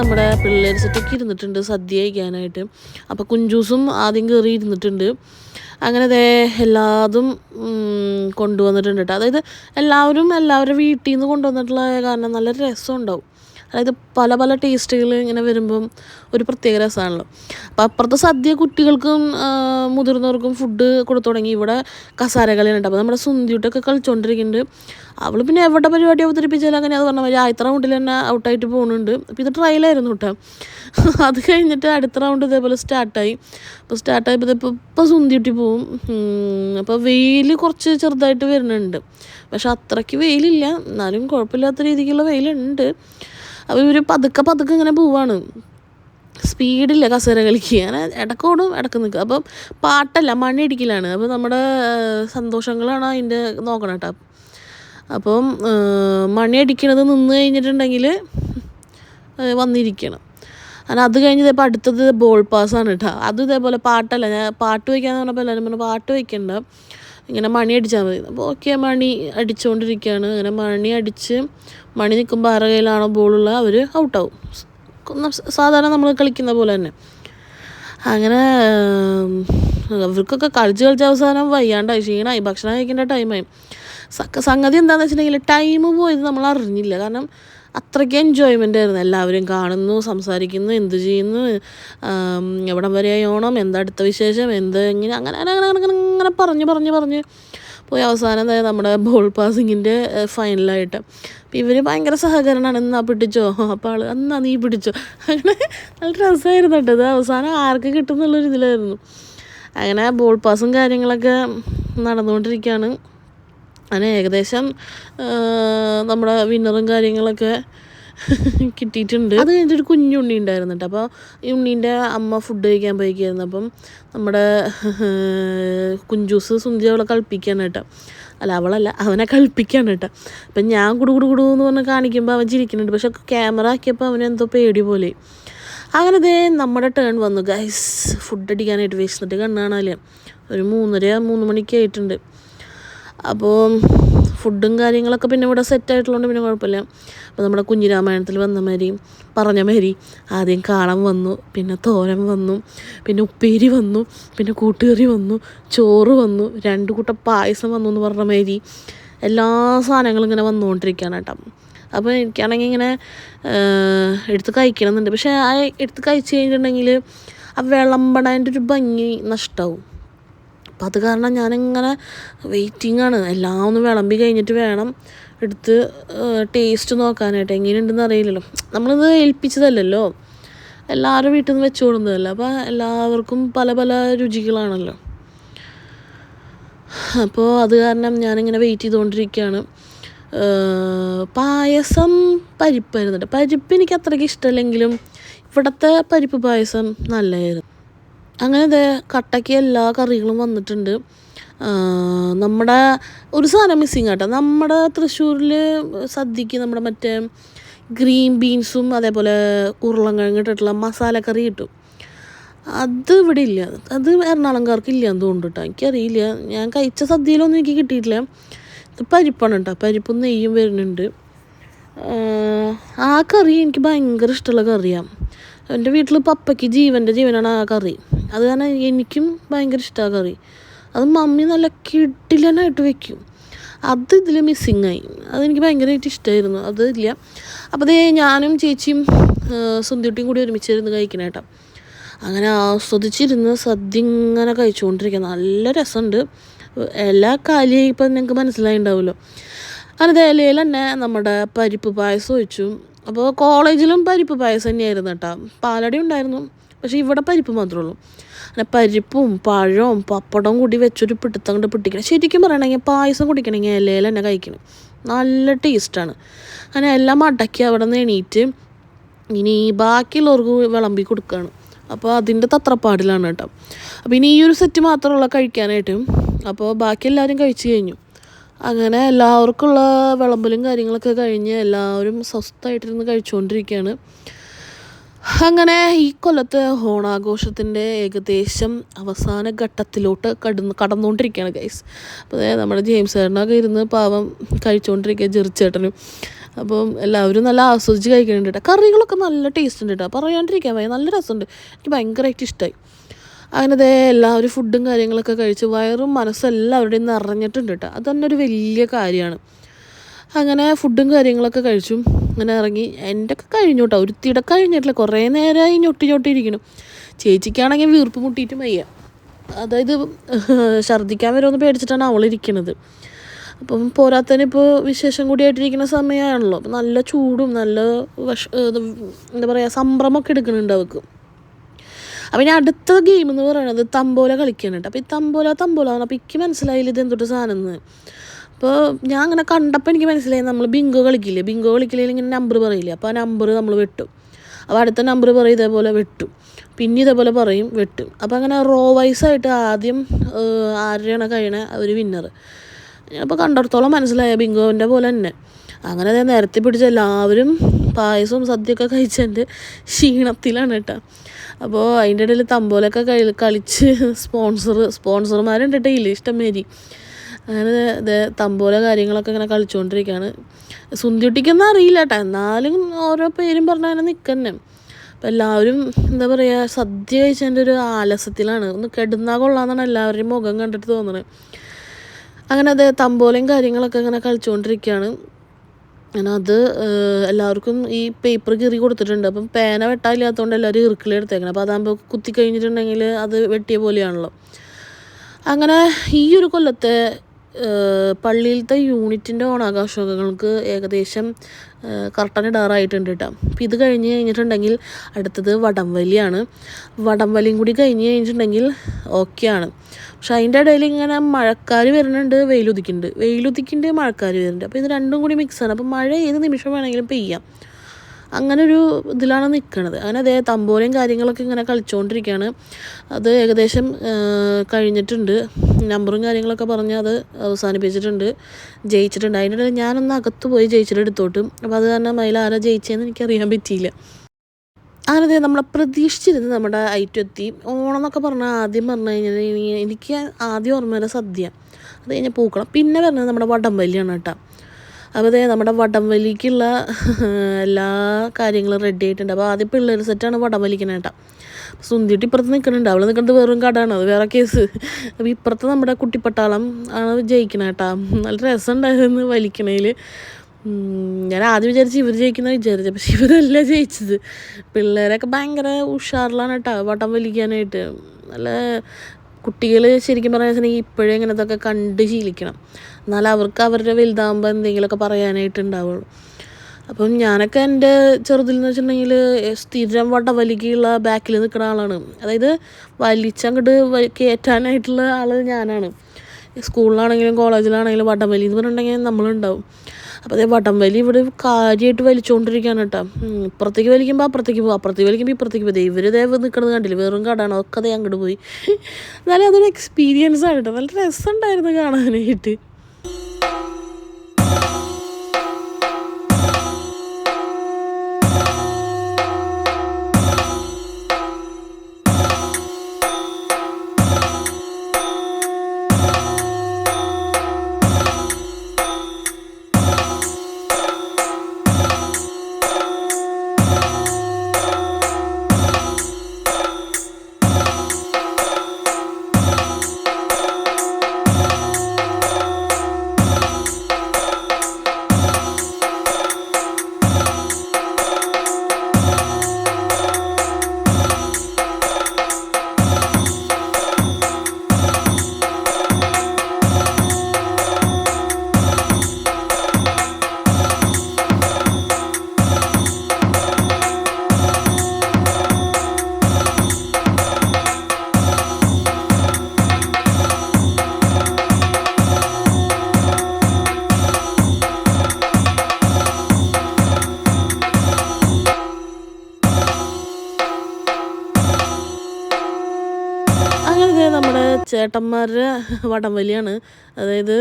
Speaker 2: നമ്മുടെ പിള്ളേർ സെറ്റൊക്കെ ഇരുന്നിട്ടുണ്ട് സദ്യ കഴിക്കാനായിട്ട്. അപ്പോൾ കുഞ്ചൂസും ആദ്യം കയറി ഇരുന്നിട്ടുണ്ട്. അങ്ങനെ ദേ എല്ലാതും കൊണ്ടുവന്നിട്ടുണ്ട് കേട്ടോ അതായത് എല്ലാവരും എല്ലാവരുടെ വീട്ടിൽ നിന്ന് കൊണ്ടുവന്നിട്ടുള്ള കാരണം നല്ല രസം ഉണ്ടാവും അതായത് പല പല ടേസ്റ്റുകൾ ഇങ്ങനെ വരുമ്പം ഒരു പ്രത്യേക രസമാണല്ലോ. അപ്പോൾ അപ്പുറത്തെ സദ്യ കുട്ടികൾക്കും മുതിർന്നവർക്കും ഫുഡ് കൊടുത്തു തുടങ്ങി. ഇവിടെ കസാരകളിയുണ്ട് അപ്പോൾ നമ്മുടെ സുന്ദിയുട്ടൊക്കെ കളിച്ചുകൊണ്ടിരിക്കുന്നുണ്ട് അവൾ പിന്നെ എവിടെ പരിപാടി അവതരിപ്പിച്ചാലും അങ്ങനെ അത് പറഞ്ഞ മാതിരി ആദ്യത്തെ റൗണ്ടിൽ തന്നെ ഔട്ടായിട്ട് പോകുന്നുണ്ട് അപ്പോൾ ഇത് ട്രയലായിരുന്നു കേട്ടോ അത് കഴിഞ്ഞിട്ട് അടുത്ത റൗണ്ട് ഇതേപോലെ സ്റ്റാർട്ടായി അപ്പോൾ സ്റ്റാർട്ടായപ്പോൾ ഇതിപ്പോൾ ഇപ്പോൾ സുന്ദിയുട്ടി പോവും. അപ്പോൾ വെയിൽ കുറച്ച് ചെറുതായിട്ട് വരുന്നുണ്ട്. പക്ഷെ അത്രയ്ക്ക് വെയിലില്ല. എന്നാലും കുഴപ്പമില്ലാത്ത രീതിക്കുള്ള വെയിലുണ്ട്. ഇവർ പതുക്കെ പതുക്കെ ഇങ്ങനെ പോവാണ്. സ്പീഡില്ല കസേര കളിക്കുക അങ്ങനെ ഇടക്കോടും ഇടയ്ക്ക് നിൽക്കുക അപ്പം പാട്ടല്ല മണ്ണിടിക്കലാണ് അപ്പോൾ നമ്മുടെ സന്തോഷങ്ങളാണ് അതിന്റെ നോക്കണം കേട്ടോ അപ്പം മണിയടിക്കണത് നിന്ന് കഴിഞ്ഞിട്ടുണ്ടെങ്കിൽ വന്നിരിക്കണം. അങ്ങനെ അത് കഴിഞ്ഞ് ഇതേപ്പോൾ അടുത്തത് ബോൾ പാസ്സാണ് കേട്ടോ അതും ഇതേപോലെ പാട്ടല്ല. ഞാൻ പാട്ട് വയ്ക്കാന്ന് പറഞ്ഞപ്പോൾ എല്ലാവരും പറഞ്ഞു പാട്ട് വയ്ക്കണ്ട. ഇങ്ങനെ മണി അടിച്ചാൽ മതി. അപ്പോൾ ഓക്കെ മണി അടിച്ചുകൊണ്ടിരിക്കുകയാണ് അങ്ങനെ മണി അടിച്ച് മണി നിൽക്കുമ്പോൾ ആരുടെ കയ്യിലാണോ ബോളുള്ള അവർ ഔട്ടാവും സാധാരണ നമ്മൾ കളിക്കുന്ന പോലെ തന്നെ. അങ്ങനെ അവർക്കൊക്കെ കളിച്ച് കളിച്ച അവസാനം വയ്യാണ്ടായി. ക്ഷീണമായി ഭക്ഷണം കഴിക്കേണ്ട ടൈമായി സംഗതി എന്താണെന്ന് വെച്ചിട്ടുണ്ടെങ്കിൽ ടൈം പോയത് നമ്മൾ അറിഞ്ഞില്ല. കാരണം അത്രയ്ക്ക് എൻജോയ്മെന്റ് ആയിരുന്നു. എല്ലാവരും കാണുന്നു സംസാരിക്കുന്നു എന്ത് ചെയ്യുന്നു എവിടെ വരെ ഓണം എന്താ അടുത്ത വിശേഷം എന്ത് ഇങ്ങനെ അങ്ങനെ അങ്ങനെ അങ്ങനെ അങ്ങനെ പറഞ്ഞ് പറഞ്ഞ് പറഞ്ഞ് പോയി. അവസാനം തന്നെ നമ്മുടെ ബോൾ പാസിങ്ങിന്റെ ഫൈനലായിട്ട്. അപ്പം ഇവർ ഭയങ്കര സഹകരണമാണ്. എന്നാ പിടിച്ചോ? അപ്പോൾ ആൾ എന്നാ നീ പിടിച്ചോ? അങ്ങനെ നല്ല രസമായിരുന്നു കേട്ടോ. ഇത് അവസാനം ആർക്ക് കിട്ടും എന്നുള്ളൊരു ഇതിലായിരുന്നു. അങ്ങനെ ബോൾ പാസും കാര്യങ്ങളൊക്കെ നടന്നുകൊണ്ടിരിക്കുകയാണ്. അങ്ങനെ ഏകദേശം നമ്മുടെ വിന്നറും കാര്യങ്ങളൊക്കെ കിട്ടിയിട്ടുണ്ട്. അത് കഴിഞ്ഞിട്ട് ഒരു കുഞ്ഞുണ്ണി ഉണ്ടായിരുന്നു കേട്ടോ അപ്പോൾ ഈ ഉണ്ണീന്റെ അമ്മ ഫുഡ് കഴിക്കാൻ പോയിക്കായിരുന്നു. അപ്പം നമ്മുടെ കുഞ്ചൂസ് സുന്ദി അവളെ കളിപ്പിക്കാണ് കേട്ടോ. അല്ല അവളല്ല അവനെ കളിപ്പിക്കാണ് കേട്ടോ. അപ്പം ഞാൻ കുടു കുടു എന്ന് പറഞ്ഞ് കാണിക്കുമ്പോൾ അവൻ ചിരിക്കുന്നുണ്ട്. പക്ഷെ ക്യാമറ ആക്കിയപ്പോൾ അവൻ എന്തോ പേടി പോലെ. അങ്ങനെ ദേ നമ്മുടെ ടേൺ വന്നു. ഗൈസ് ഫുഡ് അടിക്കാനായിട്ട് വിശന്നിട്ട് കണ്ണാണല്ലേ ഒരു മൂന്നര മൂന്ന് മണിക്ക് ആയിട്ടുണ്ട്. അപ്പോൾ ഫുഡും കാര്യങ്ങളൊക്കെ പിന്നെ ഇവിടെ സെറ്റ് ആയിട്ടുള്ളതുകൊണ്ട് പിന്നെ കുഴപ്പമില്ല. അപ്പോൾ നമ്മുടെ കുഞ്ഞിരാമായണത്തിൽ വന്ന മാതിരി പറഞ്ഞ മാതിരി ആദ്യം കാളം വന്നു പിന്നെ തോരൻ വന്നു പിന്നെ ഉപ്പേരി വന്നു പിന്നെ കൂട്ടുകറി വന്നു ചോറ് വന്നു രണ്ട് കൂട്ടം പായസം വന്നു എന്ന് പറഞ്ഞ മാതിരി എല്ലാ സാധനങ്ങളും ഇങ്ങനെ വന്നുകൊണ്ടിരിക്കുകയാണ് കേട്ടോ. അപ്പോൾ എനിക്കാണെങ്കിൽ ഇങ്ങനെ എടുത്ത് കഴിക്കണമെന്നുണ്ട്. പക്ഷേ ആ എടുത്ത് കഴിച്ച് കഴിഞ്ഞിട്ടുണ്ടെങ്കിൽ ആ വിളമ്പണതിന്റെ ഒരു ഭംഗി നഷ്ടമാവും അപ്പം അത് കാരണം ഞാനിങ്ങനെ വെയിറ്റിംഗ് എല്ലാം ഒന്ന് വിളമ്പി കഴിഞ്ഞിട്ട് വേണം എടുത്ത് ടേസ്റ്റ് നോക്കാനായിട്ട്. എങ്ങനെയുണ്ടെന്ന് അറിയില്ലല്ലോ. നമ്മളിത് ഏൽപ്പിച്ചതല്ലല്ലോ. എല്ലാവരും വീട്ടിൽ നിന്ന് വെച്ച് കൊടുക്കുന്നതല്ല അപ്പോൾ എല്ലാവർക്കും പല പല രുചികളാണല്ലോ. അപ്പോൾ അത് കാരണം ഞാനിങ്ങനെ വെയിറ്റ് ചെയ്തുകൊണ്ടിരിക്കുകയാണ്. പായസം പരിപ്പായിരുന്നു പരിപ്പ് എനിക്ക് അത്രയ്ക്ക് ഇഷ്ടമല്ലെങ്കിലും ഇവിടുത്തെ പരിപ്പ് പായസം നല്ലതായിരുന്നു. അങ്ങനെ ദേ കട്ടയ്ക്ക് എല്ലാ കറികളും വന്നിട്ടുണ്ട്. നമ്മുടെ ഒരു സാധനം മിസ്സിങ് കേട്ടോ നമ്മുടെ തൃശ്ശൂരിൽ സദ്യക്ക് നമ്മുടെ മറ്റേ ഗ്രീൻ ബീൻസും അതേപോലെ ഉരുളൻകിഴങ്ങ് ഇട്ടിട്ടുള്ള മസാലക്കറി കിട്ടും. അത് ഇവിടെ ഇല്ല. അത് എറണാകുളംകാർക്ക് ഇല്ല എന്ന് തോന്നുന്നു കേട്ടോ എനിക്കറിയില്ല. ഞാൻ കഴിച്ച സദ്യയിലൊന്നും എനിക്ക് കിട്ടിയിട്ടില്ല. ഇത് പരിപ്പാണ് കേട്ടോ. പരിപ്പും നെയ്യും വരുന്നുണ്ട്. ആ കറി എനിക്ക് ഭയങ്കര ഇഷ്ടമുള്ള കറിയാണ് എന്റെ വീട്ടിൽ പപ്പയ്ക്ക് ജീവന്റെ ജീവനാണ് ആ കറി. അത് കാരണം എനിക്കും ഭയങ്കര ഇഷ്ടമാണ് കറി. അത് മമ്മി നല്ല കിടിലനായിട്ട് വെക്കും. അത് ഇതിൽ മിസ്സിങ് ആയി. അതെനിക്ക് ഭയങ്കരമായിട്ട് ഇഷ്ടമായിരുന്നു അത് ഇല്ല. അപ്പോൾ അതേ ഞാനും ചേച്ചിയും സുന്ദുട്ടിയും കൂടി ഒരുമിച്ചിരുന്ന് കഴിക്കണേട്ടാ അങ്ങനെ ആസ്വദിച്ചിരുന്ന് സദ്യ ഇങ്ങനെ കഴിച്ചുകൊണ്ടിരിക്കുക നല്ല രസമുണ്ട്. എല്ലാ കാലിയായി ഇപ്പം നിങ്ങൾക്ക് മനസ്സിലായി മനസ്സിലായിണ്ടാവുമല്ലോ. അങ്ങനെ ഇലയിൽ തന്നെ നമ്മുടെ പരിപ്പ് പായസം ഒഴിച്ചു. അപ്പോൾ കോളേജിലും പരിപ്പ് പായസം തന്നെയായിരുന്നു കേട്ടോ. പാലടി ഉണ്ടായിരുന്നു. പക്ഷേ ഇവിടെ പരിപ്പ് മാത്രമേ ഉള്ളൂ. അങ്ങനെ പരിപ്പും പഴവും പപ്പടവും കൂടി വെച്ചൊരു പിടുത്തം കൊണ്ട് പിടിക്കണം. ശരിക്കും പറയണമെങ്കിൽ പായസം കുടിക്കണമെങ്കിൽ ഇലയിൽ തന്നെ കഴിക്കണം. നല്ല ടേസ്റ്റാണ്. അങ്ങനെ എല്ലാം അടക്കി അവിടെ നിന്ന് എണീറ്റ് ഇനി ബാക്കിയുള്ളവർക്ക് വിളമ്പി കൊടുക്കുകയാണ്. അപ്പോൾ അതിന്റെ തത്രപ്പാടിലാണ് കേട്ടോ. അപ്പോൾ ഇനി ഈ ഒരു സെറ്റ് മാത്രമുള്ള കഴിക്കാനായിട്ട്. അപ്പോൾ ബാക്കി എല്ലാവരും കഴിച്ചു കഴിഞ്ഞു. അങ്ങനെ എല്ലാവർക്കുള്ള വിളമ്പലും കാര്യങ്ങളൊക്കെ കഴിഞ്ഞ് എല്ലാവരും സ്വസ്ഥമായിട്ടിരുന്ന് കഴിച്ചുകൊണ്ടിരിക്കുകയാണ്. അങ്ങനെ ഈ കൊല്ലത്തെ ഓണാഘോഷത്തിന്റെ ഏകദേശം അവസാന ഘട്ടത്തിലോട്ട് കടന്ന് കടന്നുകൊണ്ടിരിക്കുകയാണ് ഗൈസ് അപ്പോൾ നമ്മുടെ ജെയിംസ് ചേട്ടനൊക്കെ ഇരുന്ന് പാവം കഴിച്ചുകൊണ്ടിരിക്കുക ജെറിച്ചേട്ടനും അപ്പം എല്ലാവരും നല്ല ആസ്വദിച്ച് കഴിക്കുന്നുണ്ട് കേട്ടോ. കറികളൊക്കെ നല്ല ടേസ്റ്റ് ഉണ്ട് കേട്ടോ. പറയാണ്ടിരിക്കാൻ നല്ല രസമുണ്ട്. എനിക്ക് ഭയങ്കരമായിട്ട് ഇഷ്ടമായി. അങ്ങനെ ദേ എല്ലാവരും ഫുഡും കാര്യങ്ങളൊക്കെ കഴിച്ച് വയറും മനസ്സും എല്ലാവരുടെയും നിറഞ്ഞിട്ടുണ്ട് കേട്ടോ. അത് തന്നെ ഒരു വലിയ കാര്യമാണ്. അങ്ങനെ ഫുഡും കാര്യങ്ങളൊക്കെ കഴിച്ചു അങ്ങനെ ഇറങ്ങി. എന്റെ ഒക്കെ കഴിഞ്ഞു കേട്ടോ. ഒരു തിട കഴിഞ്ഞിട്ടില്ല. കുറേ നേരമായി ഞൊട്ടി ഞൊട്ടിയിരിക്കണം ചേച്ചിക്കാണെങ്കിൽ വീർപ്പ് മുട്ടിയിട്ട് വയ്യ. അതായത് ഛർദ്ദിക്കാൻ വരുമെന്ന് പേടിച്ചിട്ടാണ് അവളിരിക്കണത് അപ്പം പോരാത്തതിന് ഇപ്പോൾ വിശേഷം കൂടിയായിട്ടിരിക്കുന്ന സമയമാണല്ലോ. അപ്പം നല്ല ചൂടും നല്ല വിഷ എന്താ പറയുക സംഭ്രമൊക്കെ എടുക്കുന്നുണ്ട് അവൾക്ക്. അപ്പം ഇനി അടുത്ത ഗെയിം എന്ന് പറയുന്നത് തമ്പോല കളിക്കാനുണ്ട് അപ്പോൾ ഈ തമ്പോല തമ്പോല ആണ് അപ്പോൾ എനിക്ക് മനസ്സിലായില്ല ഇത് എന്തൊട്ട് സാധനം എന്ന് അപ്പോൾ ഞാൻ അങ്ങനെ കണ്ടപ്പോൾ എനിക്ക് മനസ്സിലായി നമ്മൾ ബിങ്കോ കളിക്കില്ലേ? ബിങ്കോ കളിക്കില്ലെങ്കിൽ ഇങ്ങനെ നമ്പർ പറയില്ലേ? അപ്പോൾ ആ നമ്പർ നമ്മൾ വെട്ടും. അപ്പോൾ അടുത്ത നമ്പർ പറയും ഇതേപോലെ വെട്ടും. പിന്നെ ഇതേപോലെ പറയും വെട്ടും. അപ്പോൾ അങ്ങനെ റോ വൈസായിട്ട് ആദ്യം ആരെയാണ് കഴിയണേ അവർ വിന്നർ അപ്പോൾ കണ്ടിടത്തോളം മനസ്സിലായ ബിങ്കോവിന്റെ പോലെ തന്നെ. അങ്ങനെ അതേ നേരത്തെ പിടിച്ച എല്ലാവരും പായസവും സദ്യയൊക്കെ കഴിച്ചതിന്റെ ക്ഷീണത്തിലാണ് കേട്ടോ. അപ്പോൾ അതിന്റെ ഇടയിൽ തമ്പോലൊക്കെ കളി കളിച്ച് സ്പോൺസർ സ്പോൺസർമാരുണ്ട് കേട്ടോ ഇല്ല ഇഷ്ടംമാരി അങ്ങനെ ഇത് തമ്പോല കാര്യങ്ങളൊക്കെ ഇങ്ങനെ കളിച്ചുകൊണ്ടിരിക്കുകയാണ് സുന്ദുട്ടിക്കൊന്നും അറിയില്ല കേട്ടോ എന്നാലും ഓരോ പേരും പറഞ്ഞ അങ്ങനെ നിൽക്കന്നെ അപ്പം എല്ലാവരും എന്താ പറയുക സദ്യ കഴിച്ചതിന്റെ ഒരു ആലസ്യത്തിലാണ്. ഒന്ന് കെടുന്നാൽ കൊള്ളാമെന്നാണ് എല്ലാവരുടെയും മുഖം കണ്ടിട്ട് തോന്നുന്നത് അങ്ങനെ അത് തമ്പോലയും കാര്യങ്ങളൊക്കെ ഇങ്ങനെ കളിച്ചുകൊണ്ടിരിക്കുകയാണ് അങ്ങനെ അത് എല്ലാവർക്കും ഈ പേപ്പർ കീറി കൊടുത്തിട്ടുണ്ട്. അപ്പം പേന വെട്ടാനില്ലാത്തതുകൊണ്ട് എല്ലാവരും ഇറുക്കിളി എടുത്തേക്കണം. അപ്പോൾ അതാകുമ്പോൾ കുത്തി കഴിഞ്ഞിട്ടുണ്ടെങ്കിൽ അത് വെട്ടിയ പോലെയാണല്ലോ. അങ്ങനെ ഈ ഒരു കൊല്ലത്തെ പള്ളിയിലത്തെ യൂണിറ്റിന്റെ ഓണാഘോഷങ്ങൾക്ക് ഏകദേശം കർട്ടൻ ഇടാറായിട്ടുണ്ട് കേട്ടോ. അപ്പോൾ ഇത് കഴിഞ്ഞ് കഴിഞ്ഞിട്ടുണ്ടെങ്കിൽ അടുത്തത് വടംവലിയാണ്. വടംവലിയും കൂടി കഴിഞ്ഞ് കഴിഞ്ഞിട്ടുണ്ടെങ്കിൽ ഓക്കെയാണ് പക്ഷെ അതിന്റെ ഇടയിൽ ഇങ്ങനെ മഴക്കാർ വരുന്നുണ്ട് വെയിലുദിക്കുന്നുണ്ട്. വെയിലുദിക്കുന്നുണ്ട് മഴക്കാർ വരുന്നുണ്ട്. അപ്പോൾ ഇത് രണ്ടും കൂടി മിക്സാണ് അപ്പോൾ മഴ ഏത് നിമിഷം വേണമെങ്കിലും പെയ്യാം. അങ്ങനെ ഒരു ഇതിലാണ് നിൽക്കുന്നത് അങ്ങനെ അതേ തമ്പോലയും കാര്യങ്ങളൊക്കെ ഇങ്ങനെ കളിച്ചുകൊണ്ടിരിക്കുകയാണ് അത് ഏകദേശം കഴിഞ്ഞിട്ടുണ്ട്. നമ്പറും കാര്യങ്ങളൊക്കെ പറഞ്ഞ് അത് അവസാനിപ്പിച്ചിട്ടുണ്ട്. ജയിച്ചിട്ടുണ്ട്. അതിന്റെ ഞാനൊന്ന് അകത്ത് പോയി ജയിച്ചിട്ട് എടുത്തോട്ടും. അപ്പോൾ അത് കാരണം അതിൽ ആരാ ജയിച്ചതെന്ന് എനിക്കറിയാൻ പറ്റിയില്ല. അങ്ങനെ നമ്മളെ പ്രതീക്ഷിച്ചിരുന്ന് നമ്മുടെ ഐറ്റം എത്തി ഓണം എന്നൊക്കെ പറഞ്ഞാൽ ആദ്യം പറഞ്ഞു കഴിഞ്ഞാൽ എനിക്ക് ആദ്യം ഓർമ്മ വരെ സദ്യ. അത് കഴിഞ്ഞാൽ പൂക്കളം. പിന്നെ പറഞ്ഞത് നമ്മുടെ വടംവലിയാണ് കേട്ടോ. അപ്പോൾ അതേ നമ്മുടെ വടംവലിക്കുള്ള എല്ലാ കാര്യങ്ങളും റെഡി ആയിട്ടുണ്ട്. അപ്പോൾ ആദ്യം പിള്ളേർ സെറ്റാണ് വടംവലിക്കണേ കേട്ടോ സുന്ദിട്ട് ഇപ്പുറത്ത് നിൽക്കുന്നുണ്ട് അവൾ നിൽക്കുന്നത് വെറും കടാണ്. അത് വേറെ കേസ് അപ്പോൾ ഇപ്പുറത്ത് നമ്മുടെ കുട്ടിപ്പട്ടാളം ആണ് ജയിക്കണേ കേട്ടോ നല്ല രസമുണ്ടായിരുന്നു വലിക്കണേൽ ഞാൻ ആദ്യം വിചാരിച്ച് ഇവർ ജയിക്കുന്ന വിചാരിച്ചു പക്ഷെ ഇവരല്ല ജയിച്ചത്. പിള്ളേരൊക്കെ ഭയങ്കര ഉഷാറിലാണ് കേട്ടോ വട്ടം വലിക്കാനായിട്ട് നല്ല കുട്ടികൾ ശരിക്കും പറഞ്ഞാൽ ഇപ്പോഴേ ഇങ്ങനത്തൊക്കെ കണ്ട് ശീലിക്കണം. എന്നാൽ അവർക്ക് അവരുടെ വലുതാകുമ്പോൾ എന്തെങ്കിലുമൊക്കെ പറയാനായിട്ട് ഉണ്ടാവുള്ളൂ അപ്പം ഞാനൊക്കെ എന്റെ ചെറുതിൽ എന്ന് വെച്ചിട്ടുണ്ടെങ്കിൽ സ്ഥിരം വടവലിക്കുള്ള ബാക്കിൽ നിൽക്കുന്ന ആളാണ്. അതായത് വലിച്ചങ്ങോട്ട് കയറ്റാനായിട്ടുള്ള ആൾ ഞാനാണ്. സ്കൂളിലാണെങ്കിലും കോളേജിലാണെങ്കിലും വട്ടംവലി എന്ന് പറഞ്ഞിട്ടുണ്ടെങ്കിൽ നമ്മളുണ്ടാവും. അപ്പോൾ അതേ വടംവലി ഇവിടെ കാര്യമായിട്ട് വലിച്ചുകൊണ്ടിരിക്കുകയാണ് കേട്ടോ. ഇപ്പുറത്തേക്ക് വലിക്കുമ്പോൾ അപ്പുറത്തേക്ക് പോകും അപ്പുറത്തേക്ക് വലിക്കുമ്പോൾ ഇപ്പുറത്തേക്ക് പോകും ഇവർ ഇതേ നിൽക്കുന്നത് കണ്ടില്ല? വെറും കടാണ് ഒക്കെ അതേ അങ്ങോട്ട് പോയി. എന്നാലും അതൊരു എക്സ്പീരിയൻസ് ആണ് കേട്ടോ. നല്ല രസമുണ്ടായിരുന്നു കാണാനായിട്ട്. നമ്മുടെ വടം വലിയാണ് അതായത്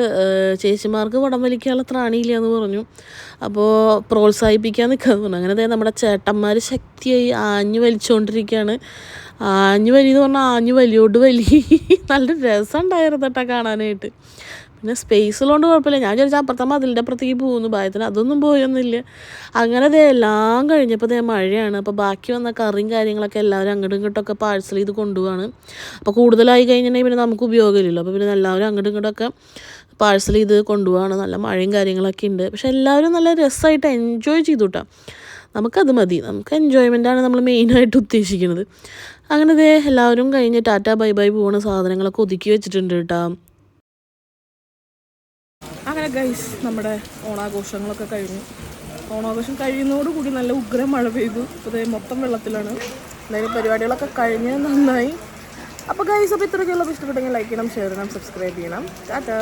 Speaker 2: ചേച്ചിമാർക്ക് വടം വലിക്കാനുള്ള ത്രാണിയില്ല എന്ന് പറഞ്ഞു. അപ്പോൾ പ്രോത്സാഹിപ്പിക്കാൻ നിൽക്കാന്ന് പറഞ്ഞു. അങ്ങനെ അതായത് നമ്മുടെ ചേട്ടന്മാർ ശക്തിയായി ആഞ്ഞു വലിച്ചുകൊണ്ടിരിക്കുകയാണ് ആഞ്ഞു വലി എന്ന് പറഞ്ഞാൽ ആഞ്ഞു വലിയോട് വലി. നല്ല രസം ഉണ്ടായിരുന്നു കേട്ടോ കാണാനായിട്ട്. പിന്നെ സ്പേസ് ഉള്ളതുകൊണ്ട് കുഴപ്പമില്ല ഞാൻ വിചാരിച്ച അപ്പുറത്തെ മതിലിന്റെ അപ്പുറത്തേക്ക് പോകുന്നു. ഭയത്തിന് അതൊന്നും പോയൊന്നുമില്ല. അങ്ങനെ ദേ എല്ലാം കഴിഞ്ഞപ്പോൾ ദേ മഴയാണ്. അപ്പോൾ ബാക്കി വന്ന കറിയും കാര്യങ്ങളൊക്കെ എല്ലാവരും അങ്ങോട്ടും ഇങ്ങോട്ടൊക്കെ പാഴ്സൽ ചെയ്ത് കൊണ്ടുപോവാണ്. അപ്പോൾ കൂടുതലായി കഴിഞ്ഞിട്ടുണ്ടെങ്കിൽ പിന്നെ നമുക്ക് ഉപയോഗമില്ലല്ലോ. അപ്പോൾ പിന്നെ എല്ലാവരും അങ്ങോട്ടും ഇങ്ങോട്ടൊക്കെ പാഴ്സൽ ചെയ്ത് കൊണ്ടുപോവാണ്. നല്ല മഴയും കാര്യങ്ങളൊക്കെ ഉണ്ട്. പക്ഷെ എല്ലാവരും നല്ല രസമായിട്ട് എൻജോയ് ചെയ്തു കേട്ടോ നമുക്കത് മതി. നമുക്ക് എൻജോയ്മെന്റാണ് നമ്മൾ മെയിനായിട്ട് ഉദ്ദേശിക്കുന്നത്. അങ്ങനെ ദേ എല്ലാവരും കഴിഞ്ഞ് ടാറ്റ ബൈ ബൈ പോകുന്ന സാധനങ്ങളൊക്കെ ഒതുക്കി വെച്ചിട്ടുണ്ട് കേട്ടോ
Speaker 1: അങ്ങനെ ഗൈസ് നമ്മുടെ ഓണാഘോഷങ്ങളൊക്കെ കഴിഞ്ഞു. ഓണാഘോഷം കഴിയുന്നതോടുകൂടി നല്ല ഉഗ്രം മഴ പെയ്തു. അപ്പോൾ മൊത്തം വെള്ളത്തിലാണ്. എന്തായാലും പരിപാടികളൊക്കെ കഴിഞ്ഞ് നന്നായി. അപ്പോൾ ഗൈസ് അപ്പോൾ ഇത്രയൊക്കെയുള്ള. ഇഷ്ടപ്പെട്ടെങ്കിൽ ലൈക്ക് ചെയ്യണം ഷെയർ ചെയ്യണം സബ്സ്ക്രൈബ് ചെയ്യണം. ടാറ്റാ